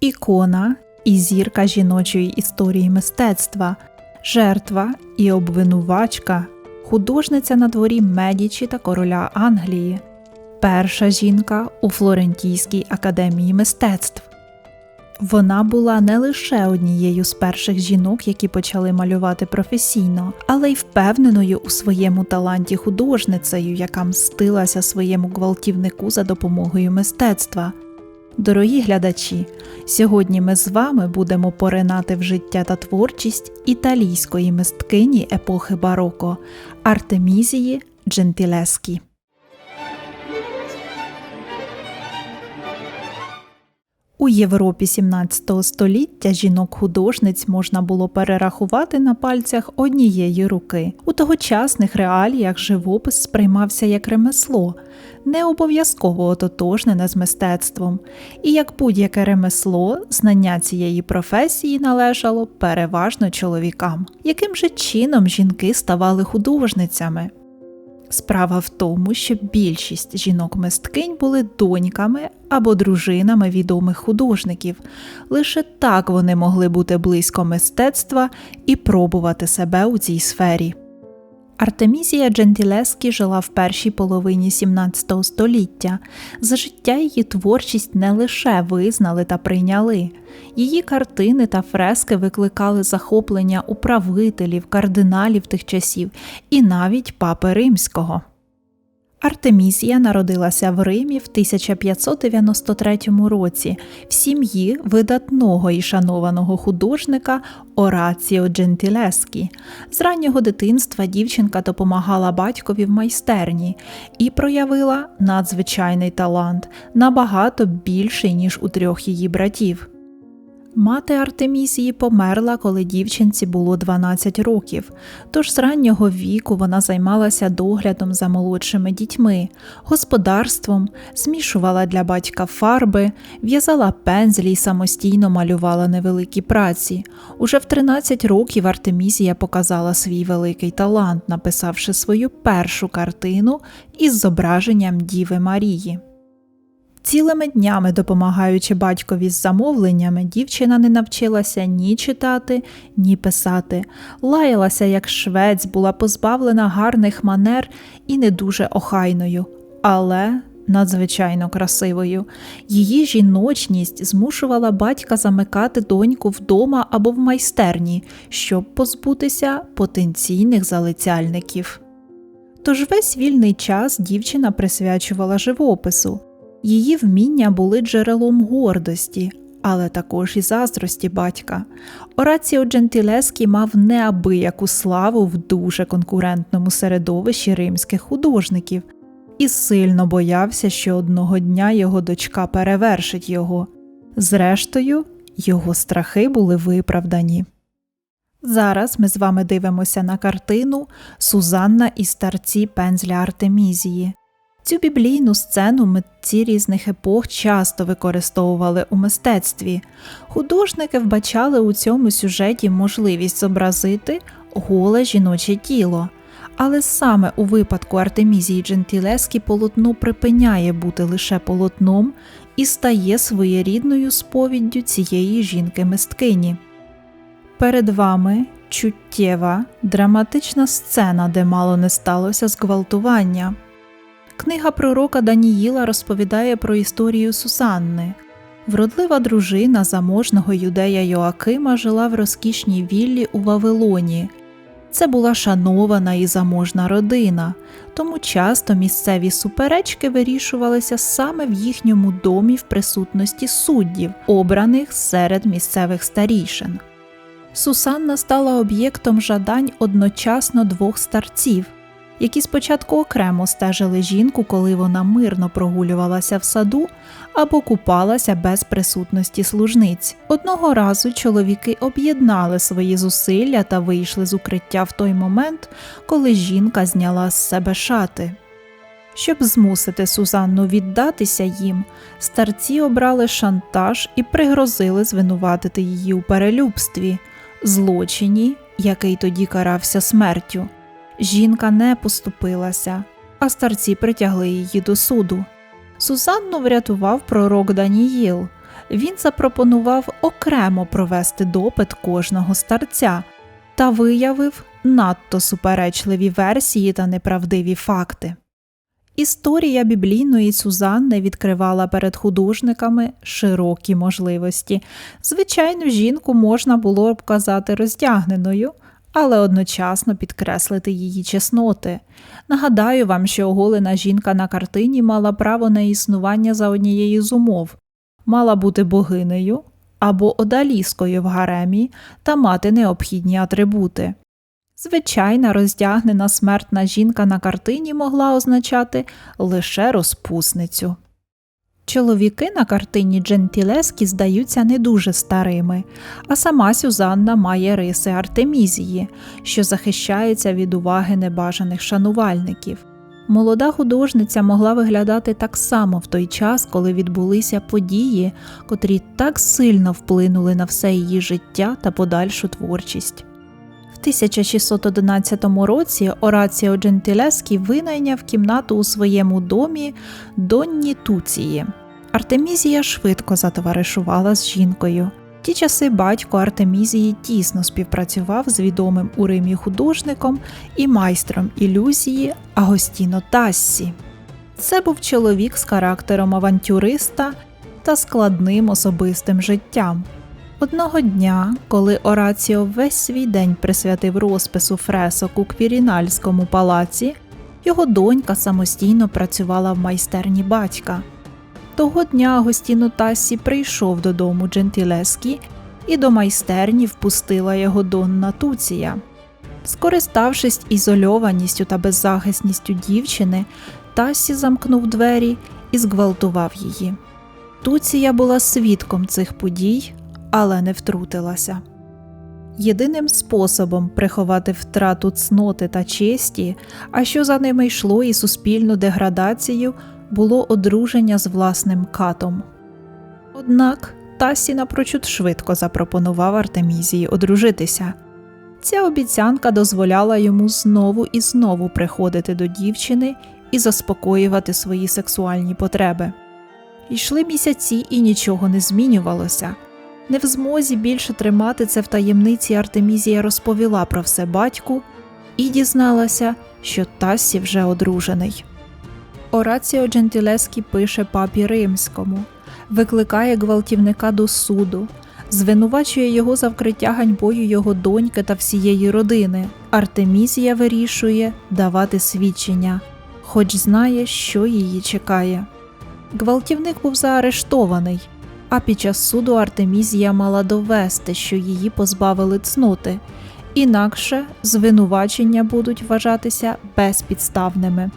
ікона і зірка жіночої історії мистецтва, жертва і обвинувачка, художниця на дворі Медічі та короля Англії, перша жінка у Флорентійській академії мистецтв. Вона була не лише однією з перших жінок, які почали малювати професійно, але й впевненою у своєму таланті художницею, яка мстилася своєму гвалтівнику за допомогою мистецтва. Дорогі глядачі, сьогодні ми з вами будемо поринати в життя та творчість італійської мисткині епохи бароко Артемізії Джентілескі. У Європі 17 століття жінок-художниць можна було перерахувати на пальцях однієї руки. У тогочасних реаліях живопис сприймався як ремесло, не обов'язково ототожнене з мистецтвом, і як будь-яке ремесло, знання цієї професії належало переважно чоловікам. Яким же чином жінки ставали художницями? Справа в тому, що більшість жінок-мисткинь були доньками або дружинами відомих художників. Лише так вони могли бути близько мистецтва і пробувати себе у цій сфері. Артемізія Джентілескі жила в першій половині 17 століття. За життя її творчість не лише визнали та прийняли, її картини та фрески викликали захоплення управителів, кардиналів тих часів і навіть папи римського. Артемізія народилася в Римі в 1593 році в сім'ї видатного і шанованого художника Ораціо Джентілескі. З раннього дитинства дівчинка допомагала батькові в майстерні і проявила надзвичайний талант набагато більший ніж у трьох її братів. Мати Артемізії померла, коли дівчинці було 12 років, тож з раннього віку вона займалася доглядом за молодшими дітьми, господарством, змішувала для батька фарби, в'язала пензлі й самостійно малювала невеликі праці. Уже в 13 років Артемізія показала свій великий талант, написавши свою першу картину із зображенням Діви Марії. Цілими днями допомагаючи батькові з замовленнями, дівчина не навчилася ні читати, ні писати, лаялася як швець, була позбавлена гарних манер і не дуже охайною, але надзвичайно красивою. Її жіночність змушувала батька замикати доньку вдома або в майстерні, щоб позбутися потенційних залицяльників. Тож весь вільний час дівчина присвячувала живопису. Її вміння були джерелом гордості, але також і заздрості батька. Ораціо Джентілескі мав неабияку славу в дуже конкурентному середовищі римських художників і сильно боявся, що одного дня його дочка перевершить його. Зрештою, його страхи були виправдані. Зараз ми з вами дивимося на картину Сузанна і старці пензля Артемізії. Цю біблійну сцену митці різних епох часто використовували у мистецтві. Художники вбачали у цьому сюжеті можливість зобразити голе жіноче тіло. Але саме у випадку Артемізії Джентілескі полотно припиняє бути лише полотном і стає своєрідною сповіддю цієї жінки мисткині. Перед вами чуттєва, драматична сцена, де мало не сталося зґвалтування. Книга пророка Даніїла розповідає про історію Сусанни. Вродлива дружина заможного юдея Йоакима жила в розкішній віллі у Вавилоні. Це була шанована і заможна родина, тому часто місцеві суперечки вирішувалися саме в їхньому домі в присутності суддів, обраних серед місцевих старішин. Сусанна стала об'єктом жадань одночасно двох старців які спочатку окремо стежили жінку, коли вона мирно прогулювалася в саду або купалася без присутності служниць. Одного разу чоловіки об'єднали свої зусилля та вийшли з укриття в той момент, коли жінка зняла з себе шати. Щоб змусити Сузанну віддатися їм, старці обрали шантаж і пригрозили звинуватити її у перелюбстві, злочині, який тоді карався смертю. Жінка не поступилася, а старці притягли її до суду. Сузанну врятував пророк Даніїл. він запропонував окремо провести допит кожного старця та виявив надто суперечливі версії та неправдиві факти. Історія біблійної Сузанни відкривала перед художниками широкі можливості. Звичайно, жінку можна було б казати роздягненою, але одночасно підкреслити її чесноти. Нагадаю вам, що оголена жінка на картині мала право на існування за однією з умов мала бути богинею або одаліскою в гаремі та мати необхідні атрибути. Звичайна роздягнена смертна жінка на картині могла означати лише розпусницю. Чоловіки на картині Джентілескі здаються не дуже старими, а сама Сюзанна має риси Артемізії, що захищається від уваги небажаних шанувальників. Молода художниця могла виглядати так само в той час, коли відбулися події, котрі так сильно вплинули на все її життя та подальшу творчість. В 1611 році Ораціо Джентілескі винайняв кімнату у своєму домі Донні Туції. Артемізія швидко затоваришувала з жінкою. В ті часи батько Артемізії тісно співпрацював з відомим у Римі художником і майстром ілюзії Агостіно Тассі. Це був чоловік з характером авантюриста та складним особистим життям. Одного дня, коли Ораціо весь свій день присвятив розпису фресок у Квірінальському палаці, його донька самостійно працювала в майстерні батька. Того дня Агостіно Тассі прийшов додому Джентілескі і до майстерні впустила його донна Туція. Скориставшись ізольованістю та беззахисністю дівчини, Тассі замкнув двері і зґвалтував її. Туція була свідком цих подій, але не втрутилася. Єдиним способом приховати втрату цноти та честі, а що за ними йшло і суспільну деградацію, було одруження з власним катом. Однак Тасі напрочуд швидко запропонував Артемізії одружитися. Ця обіцянка дозволяла йому знову і знову приходити до дівчини і заспокоювати свої сексуальні потреби. Йшли місяці і нічого не змінювалося. Не в змозі більше тримати це в таємниці Артемізія розповіла про все батьку і дізналася, що Тассі вже одружений. Ораціо Джентілескі пише папі римському, викликає гвалтівника до суду, звинувачує його за вкриття ганьбою його доньки та всієї родини. Артемізія вирішує давати свідчення, хоч знає, що її чекає. Гвалтівник був заарештований, а під час суду Артемізія мала довести, що її позбавили цноти, інакше звинувачення будуть вважатися безпідставними.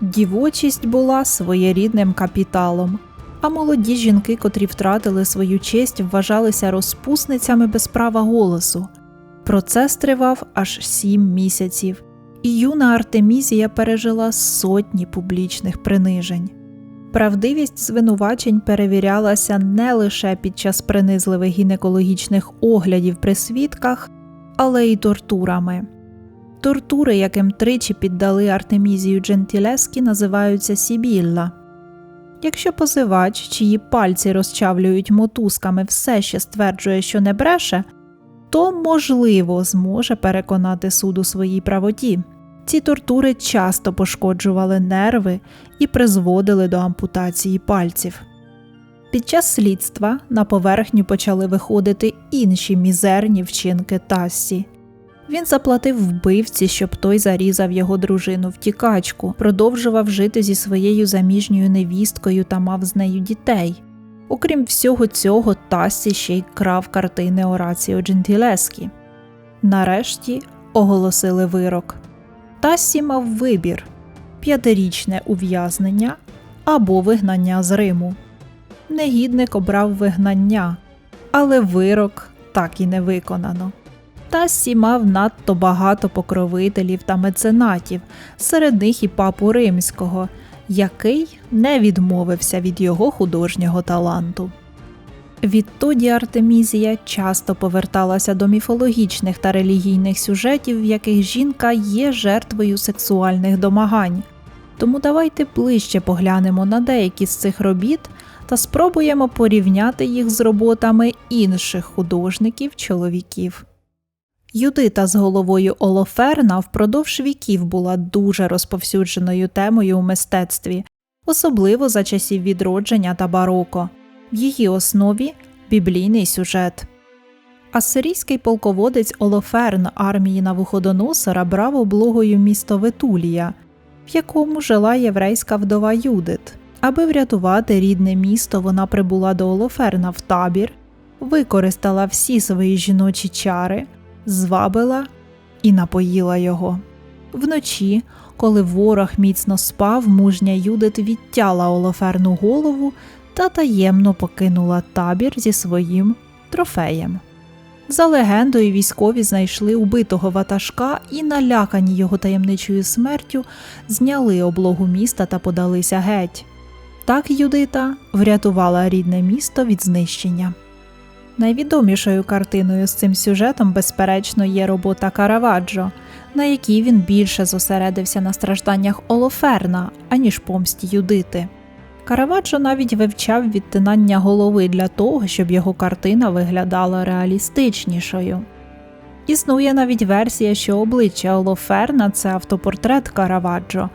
Дівочість була своєрідним капіталом, а молоді жінки, котрі втратили свою честь, вважалися розпусницями без права голосу. Процес тривав аж сім місяців, і юна Артемізія пережила сотні публічних принижень. Правдивість звинувачень перевірялася не лише під час принизливих гінекологічних оглядів при свідках, але й тортурами. Тортури, яким тричі піддали Артемізію Джентілескі, називаються Сібілла. Якщо позивач, чиї пальці розчавлюють мотузками, все ще стверджує, що не бреше, то можливо зможе переконати суд у своїй правоті. Ці тортури часто пошкоджували нерви і призводили до ампутації пальців. Під час слідства на поверхню почали виходити інші мізерні вчинки Тассі. Він заплатив вбивці, щоб той зарізав його дружину втікачку, продовжував жити зі своєю заміжньою невісткою та мав з нею дітей. Окрім всього цього, Тассі ще й крав картини Ораціо Джентілескі. Нарешті оголосили вирок. Тассі мав вибір п'ятирічне ув'язнення або вигнання з Риму. Негідник обрав вигнання, але вирок так і не виконано. Тассі мав надто багато покровителів та меценатів, серед них і папу римського, який не відмовився від його художнього таланту. Відтоді Артемізія часто поверталася до міфологічних та релігійних сюжетів, в яких жінка є жертвою сексуальних домагань. Тому давайте ближче поглянемо на деякі з цих робіт та спробуємо порівняти їх з роботами інших художників-чоловіків. Юдита з головою Олоферна впродовж віків була дуже розповсюдженою темою у мистецтві, особливо за часів відродження та бароко. В її основі біблійний сюжет. Асирійський полководець Олоферн армії Навуходоносора брав облогою місто Ветулія, в якому жила єврейська вдова Юдит. Аби врятувати рідне місто, вона прибула до Олоферна в табір, використала всі свої жіночі чари, звабила і напоїла його. Вночі, коли ворог міцно спав, мужня Юдит відтяла Олоферну голову та таємно покинула табір зі своїм трофеєм. За легендою, військові знайшли убитого ватажка і, налякані його таємничою смертю, зняли облогу міста та подалися геть. Так Юдита врятувала рідне місто від знищення. Найвідомішою картиною з цим сюжетом, безперечно, є робота Караваджо, на якій він більше зосередився на стражданнях Олоферна, аніж помсті Юдити. Караваджо навіть вивчав відтинання голови для того, щоб його картина виглядала реалістичнішою. Існує навіть версія, що обличчя Олоферна це автопортрет Караваджо.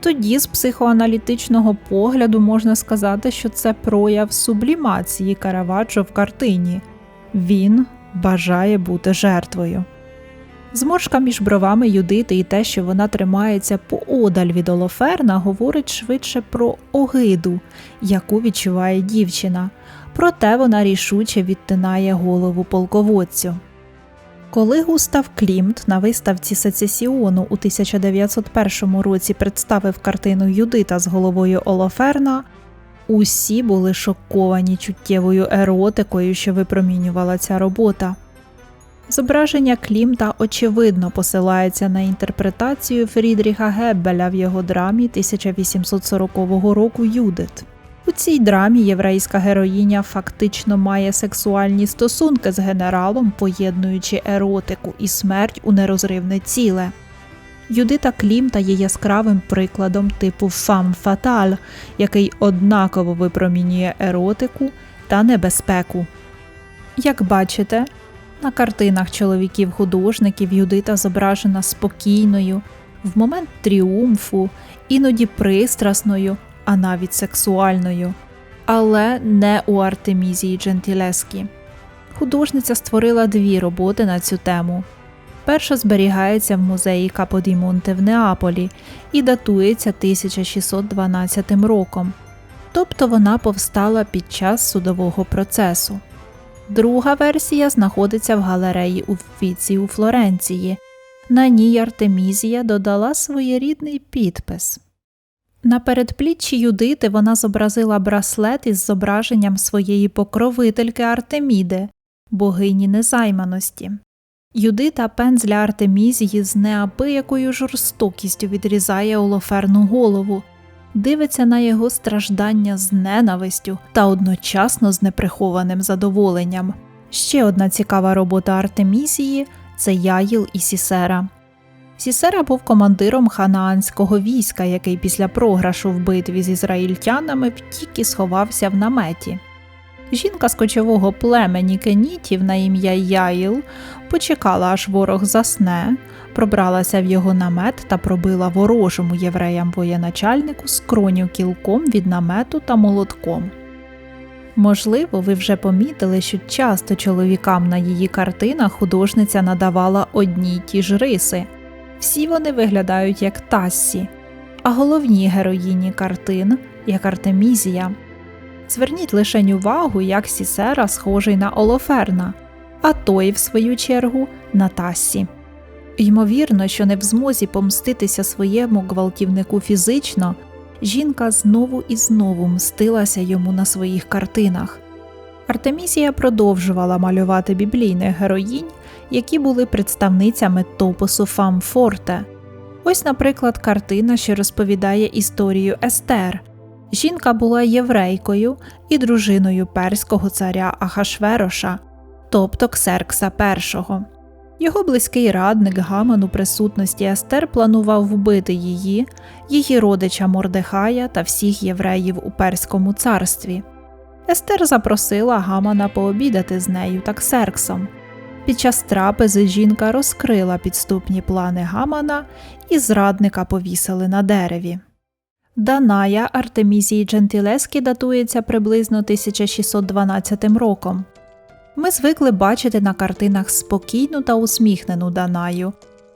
Тоді, з психоаналітичного погляду, можна сказати, що це прояв сублімації Караваджо в картині він бажає бути жертвою. Зморшка між бровами Юдити і те, що вона тримається поодаль від Олоферна, говорить швидше про огиду, яку відчуває дівчина, проте вона рішуче відтинає голову полководцю. Коли Густав Клімт на виставці Сецесіону у 1901 році представив картину Юдита з головою Олоферна, усі були шоковані чуттєвою еротикою, що випромінювала ця робота. Зображення Клімта очевидно посилається на інтерпретацію Фрідріха Геббеля в його драмі 1840 року Юдит. У цій драмі єврейська героїня фактично має сексуальні стосунки з генералом, поєднуючи еротику і смерть у нерозривне ціле. Юдита Клімта є яскравим прикладом типу фам фаталь, який однаково випромінює еротику та небезпеку. Як бачите, на картинах чоловіків-художників Юдита зображена спокійною, в момент тріумфу, іноді пристрасною, а навіть сексуальною, але не у Артемізії Джентілескі. Художниця створила дві роботи на цю тему. Перша зберігається в музеї Каподімонте в Неаполі і датується 1612 роком, тобто вона повстала під час судового процесу. Друга версія знаходиться в галереї Уффіці у Флоренції. На ній Артемізія додала своєрідний підпис. На передпліччі Юдити вона зобразила браслет із зображенням своєї покровительки Артеміди, богині незайманості. Юдита пензля Артемізії з неабиякою жорстокістю відрізає Олоферну голову, дивиться на його страждання з ненавистю та одночасно з неприхованим задоволенням. Ще одна цікава робота Артемісії це Яїл і Сісера. Сісера був командиром ханаанського війська, який після програшу в битві з ізраїльтянами втік і сховався в наметі. Жінка з кочового племені кенітів на ім'я Яїл почекала, аж ворог засне, пробралася в його намет та пробила ворожому євреям воєначальнику скроню кілком від намету та молотком. Можливо, ви вже помітили, що часто чоловікам на її картинах художниця надавала одні й ті ж риси. Всі вони виглядають як Тассі, а головні героїні картин як Артемізія. Зверніть лише увагу, як Сісера схожий на Олоферна, а той, в свою чергу, на Тассі. Ймовірно, що не в змозі помститися своєму гвалтівнику фізично, жінка знову і знову мстилася йому на своїх картинах. Артемісія продовжувала малювати біблійних героїнь, які були представницями топосу Фамфорте. Ось, наприклад, картина, що розповідає історію Естер. Жінка була єврейкою і дружиною перського царя Ахашвероша, тобто Ксеркса І. Його близький радник Гаман у присутності Естер планував вбити її, її родича Мордехая та всіх євреїв у Перському царстві. Естер запросила Гамана пообідати з нею та ксерксом. Під час трапези жінка розкрила підступні плани Гамана і зрадника повісили на дереві. Даная Артемізії Джентилескі датується приблизно 1612 роком. Ми звикли бачити на картинах спокійну та усміхнену Данаю,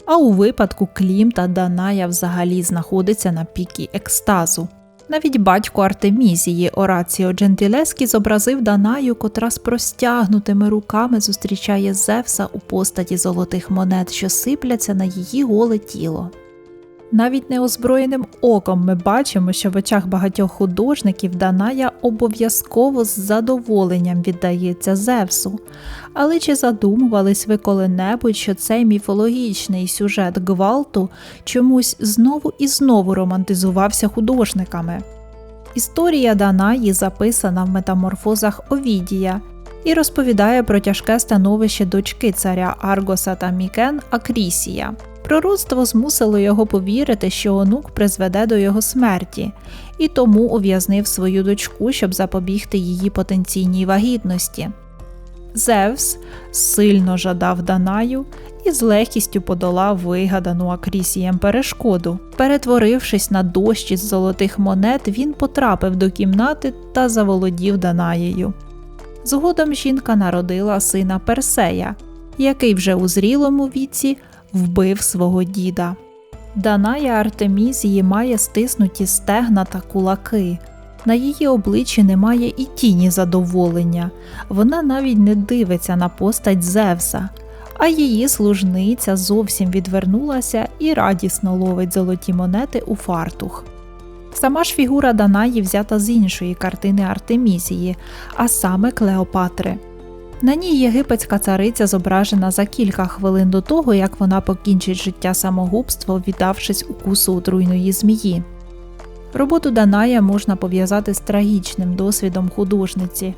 а у випадку Клімта Даная взагалі знаходиться на пікі екстазу. Навіть батько Артемізії Ораціо Джентілескі зобразив Данаю, котра з простягнутими руками зустрічає Зевса у постаті золотих монет, що сипляться на її голе тіло. Навіть неозброєним оком ми бачимо, що в очах багатьох художників Даная обов'язково з задоволенням віддається Зевсу. Але чи задумувались ви коли-небудь, що цей міфологічний сюжет гвалту чомусь знову і знову романтизувався художниками? Історія Данаї записана в метаморфозах Овідія і розповідає про тяжке становище дочки царя Аргоса та Мікен Акрісія. Пророцтво змусило його повірити, що онук призведе до його смерті, і тому ув'язнив свою дочку, щоб запобігти її потенційній вагітності. Зевс сильно жадав Данаю і з легкістю подолав вигадану Акрісієм перешкоду. Перетворившись на дощ із золотих монет, він потрапив до кімнати та заволодів Данаєю. Згодом жінка народила сина Персея, який вже у зрілому віці вбив свого діда. Даная Артемізії має стиснуті стегна та кулаки. На її обличчі немає і тіні задоволення, вона навіть не дивиться на постать Зевса, а її служниця зовсім відвернулася і радісно ловить золоті монети у фартух. Сама ж фігура Данаї взята з іншої картини Артемізії, а саме Клеопатри. На ній єгипетська цариця зображена за кілька хвилин до того, як вона покінчить життя самогубство, віддавшись укусу отруйної змії. Роботу Даная можна пов'язати з трагічним досвідом художниці.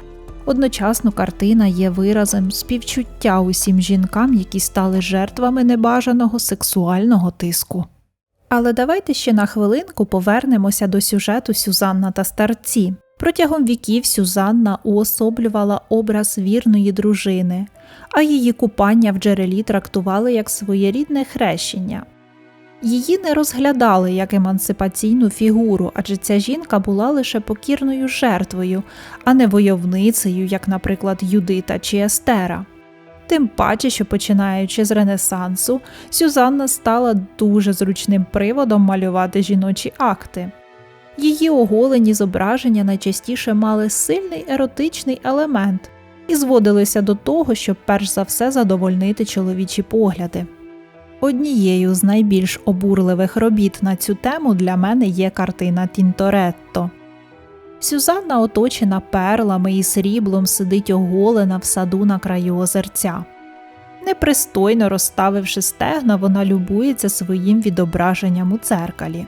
Одночасно картина є виразом співчуття усім жінкам, які стали жертвами небажаного сексуального тиску. Але давайте ще на хвилинку повернемося до сюжету Сюзанна та старці. Протягом віків Сюзанна уособлювала образ вірної дружини, а її купання в джерелі трактували як своєрідне хрещення. Її не розглядали як емансипаційну фігуру, адже ця жінка була лише покірною жертвою, а не войовницею, як, наприклад, Юдита чи Естера. Тим паче, що починаючи з Ренесансу, Сюзанна стала дуже зручним приводом малювати жіночі акти. Її оголені зображення найчастіше мали сильний еротичний елемент і зводилися до того, щоб перш за все задовольнити чоловічі погляди. Однією з найбільш обурливих робіт на цю тему для мене є картина Тінторетто. Сюзанна, оточена перлами і сріблом, сидить оголена в саду на краю озерця. Непристойно розставивши стегна, вона любується своїм відображенням у церкалі.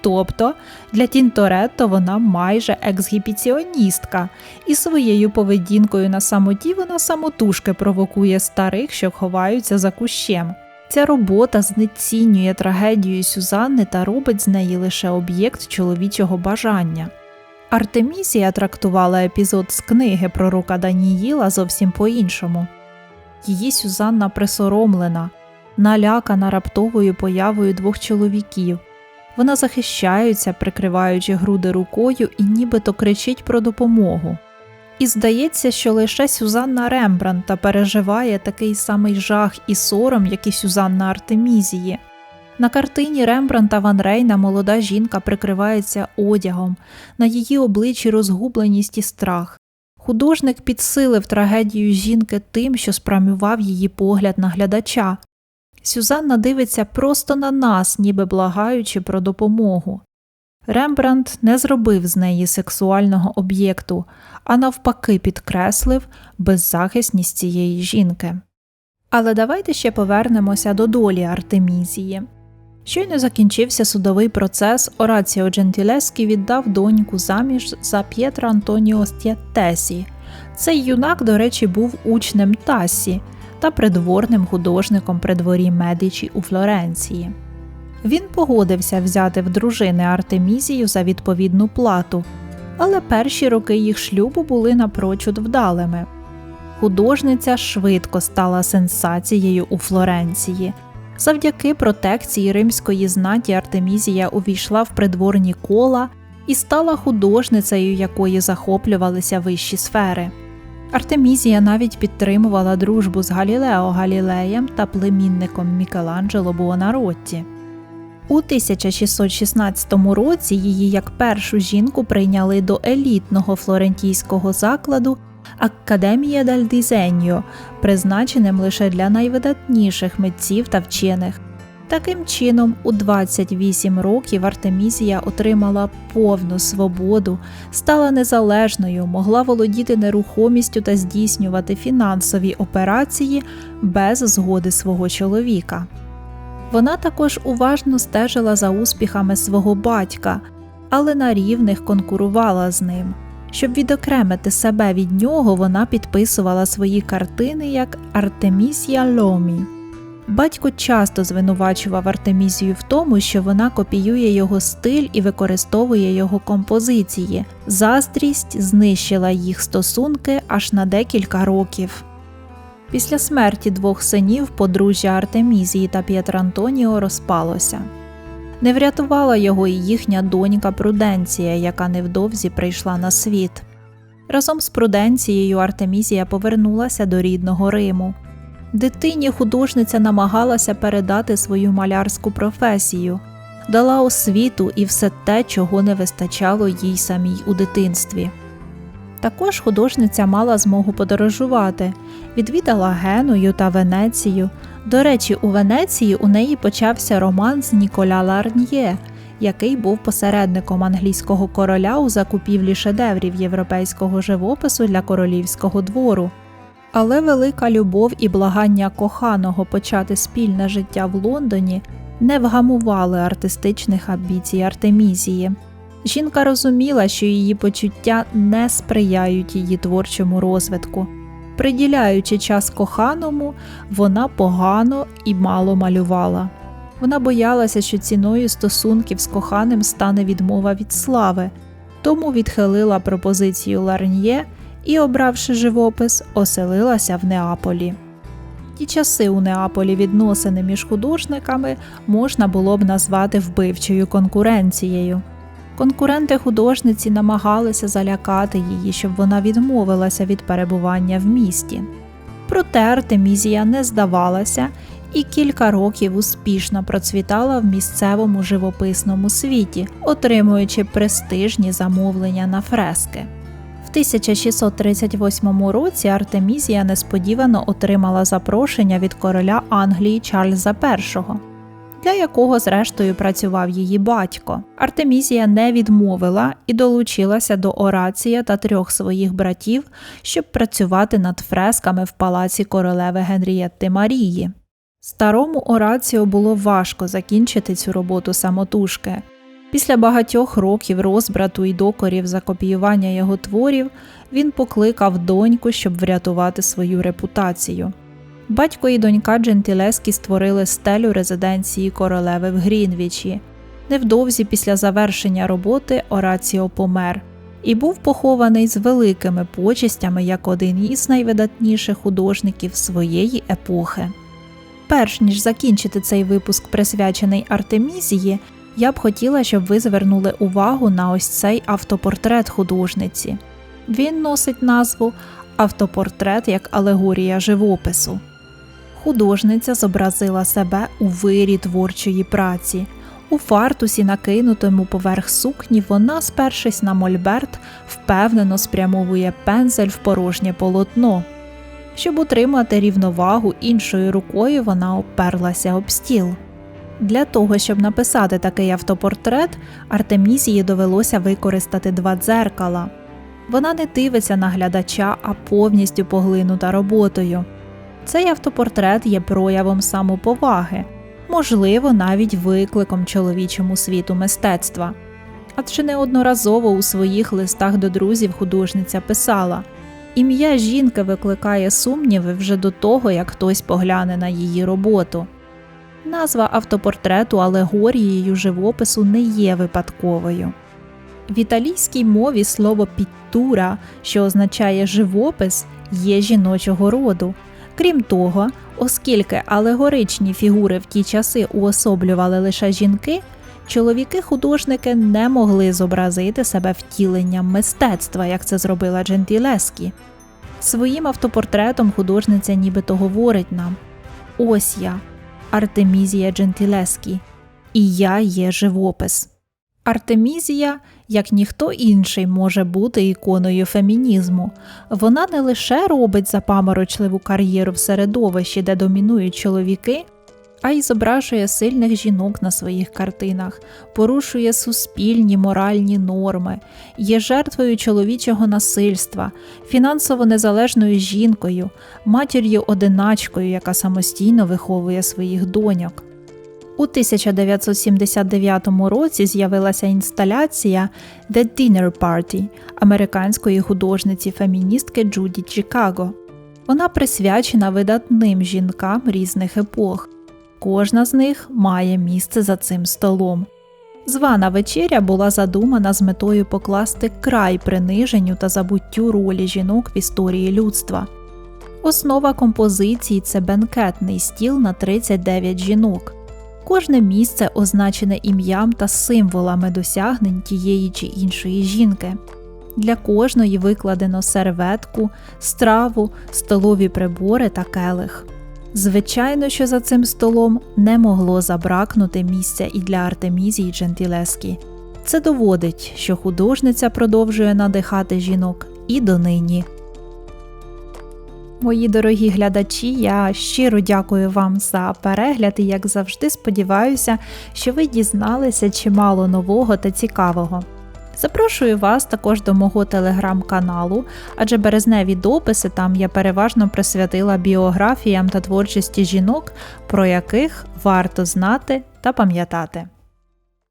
Тобто для Тінторетто вона майже ексгібіціоністка, і своєю поведінкою на самоті вона самотужки провокує старих, що ховаються за кущем. Ця робота знецінює трагедію Сюзанни та робить з неї лише об'єкт чоловічого бажання. Артемісія трактувала епізод з книги пророка Даніїла зовсім по іншому. Її Сюзанна присоромлена, налякана раптовою появою двох чоловіків. Вона захищається, прикриваючи груди рукою і нібито кричить про допомогу. І здається, що лише Сюзанна Рембранта переживає такий самий жах і сором, як і Сюзанна Артемізії. На картині Рембранта Ван Рейна молода жінка прикривається одягом, на її обличчі розгубленість і страх. Художник підсилив трагедію жінки тим, що спрямував її погляд на глядача. Сюзанна дивиться просто на нас, ніби благаючи про допомогу. Рембрандт не зробив з неї сексуального об'єкту, а навпаки, підкреслив беззахисність цієї жінки. Але давайте ще повернемося до долі Артемізії. Щойно закінчився судовий процес, Ораціо Джентілескі віддав доньку заміж за П'єтра Антоніо Стєттесі. Цей юнак, до речі, був учнем Тасі та придворним художником при дворі Медичі у Флоренції. Він погодився взяти в дружини Артемізію за відповідну плату, але перші роки їх шлюбу були напрочуд вдалими. Художниця швидко стала сенсацією у Флоренції. Завдяки протекції римської знаті Артемізія увійшла в придворні кола і стала художницею, якої захоплювалися вищі сфери. Артемізія навіть підтримувала дружбу з Галілео Галілеєм та племінником Мікеланджело Буонаротті. У 1616 році її як першу жінку прийняли до елітного флорентійського закладу Академія дель Дізеньо, призначеним лише для найвидатніших митців та вчених. Таким чином, у 28 років Артемізія отримала повну свободу, стала незалежною, могла володіти нерухомістю та здійснювати фінансові операції без згоди свого чоловіка. Вона також уважно стежила за успіхами свого батька, але на рівних конкурувала з ним. Щоб відокремити себе від нього, вона підписувала свої картини як Артемісія Ломі. Батько часто звинувачував Артемізію в тому, що вона копіює його стиль і використовує його композиції. Заздрість знищила їх стосунки аж на декілька років. Після смерті двох синів подружжя Артемізії та П'єтрантоніо розпалося. Не врятувала його і їхня донька Пруденція, яка невдовзі прийшла на світ. Разом з Пруденцією Артемізія повернулася до рідного Риму. Дитині художниця намагалася передати свою малярську професію, дала освіту і все те, чого не вистачало їй самій у дитинстві. Також художниця мала змогу подорожувати, відвідала Геную та Венецію. До речі, у Венеції у неї почався роман з Ніколя Ларньє, який був посередником англійського короля у закупівлі шедеврів європейського живопису для королівського двору. Але велика любов і благання коханого почати спільне життя в Лондоні не вгамували артистичних амбіцій Артемізії. Жінка розуміла, що її почуття не сприяють її творчому розвитку. Приділяючи час коханому, вона погано і мало малювала. Вона боялася, що ціною стосунків з коханим стане відмова від слави, тому відхилила пропозицію Ларньє і, обравши живопис, оселилася в Неаполі. Ті часи у Неаполі відносини між художниками можна було б назвати вбивчою конкуренцією. Конкуренти художниці намагалися залякати її, щоб вона відмовилася від перебування в місті. Проте Артемізія не здавалася і кілька років успішно процвітала в місцевому живописному світі, отримуючи престижні замовлення на фрески. В 1638 році Артемізія несподівано отримала запрошення від короля Англії Чарльза І для якого, зрештою, працював її батько. Артемізія не відмовила і долучилася до Орація та трьох своїх братів, щоб працювати над фресками в палаці королеви Генрієтти Марії. Старому Ораціо було важко закінчити цю роботу самотужки. Після багатьох років розбрату і докорів за копіювання його творів він покликав доньку, щоб врятувати свою репутацію. Батько і донька Джентілескі створили стелю резиденції королеви в Грінвічі. Невдовзі після завершення роботи Ораціо помер і був похований з великими почестями як один із найвидатніших художників своєї епохи. Перш ніж закінчити цей випуск, присвячений Артемізії, я б хотіла, щоб ви звернули увагу на ось цей автопортрет художниці. Він носить назву Автопортрет як алегорія живопису художниця зобразила себе у вирі творчої праці. У фартусі, накинутому поверх сукні, вона, спершись на мольберт, впевнено спрямовує пензель в порожнє полотно. Щоб утримати рівновагу іншою рукою, вона оперлася об стіл. Для того, щоб написати такий автопортрет, Артемізії довелося використати два дзеркала. Вона не дивиться на глядача, а повністю поглинута роботою. Цей автопортрет є проявом самоповаги, можливо, навіть викликом чоловічому світу мистецтва. Адже неодноразово у своїх листах до друзів художниця писала ім'я жінки викликає сумніви вже до того, як хтось погляне на її роботу. Назва автопортрету алегорією живопису не є випадковою. В італійській мові слово підтура, що означає живопис, є жіночого роду. Крім того, оскільки алегоричні фігури в ті часи уособлювали лише жінки, чоловіки-художники не могли зобразити себе втіленням мистецтва, як це зробила Джентілескі. Своїм автопортретом художниця нібито говорить нам: Ось я, Артемізія Джентілескі, і я є живопис. Артемізія, як ніхто інший, може бути іконою фемінізму. Вона не лише робить запаморочливу кар'єру в середовищі, де домінують чоловіки, а й зображує сильних жінок на своїх картинах, порушує суспільні моральні норми, є жертвою чоловічого насильства, фінансово незалежною жінкою, матір'ю одиначкою, яка самостійно виховує своїх доньок. У 1979 році з'явилася інсталяція The Dinner Party американської художниці-феміністки Джуді Чикаго. Вона присвячена видатним жінкам різних епох. Кожна з них має місце за цим столом. Звана вечеря була задумана з метою покласти край приниженню та забуттю ролі жінок в історії людства. Основа композиції це бенкетний стіл на 39 жінок. Кожне місце означене ім'ям та символами досягнень тієї чи іншої жінки. Для кожної викладено серветку, страву, столові прибори та келих. Звичайно, що за цим столом не могло забракнути місця і для Артемізії Джентілескі. Це доводить, що художниця продовжує надихати жінок і донині. Мої дорогі глядачі, я щиро дякую вам за перегляд і, як завжди, сподіваюся, що ви дізналися чимало нового та цікавого. Запрошую вас також до мого телеграм-каналу, адже березневі дописи там я переважно присвятила біографіям та творчості жінок, про яких варто знати та пам'ятати.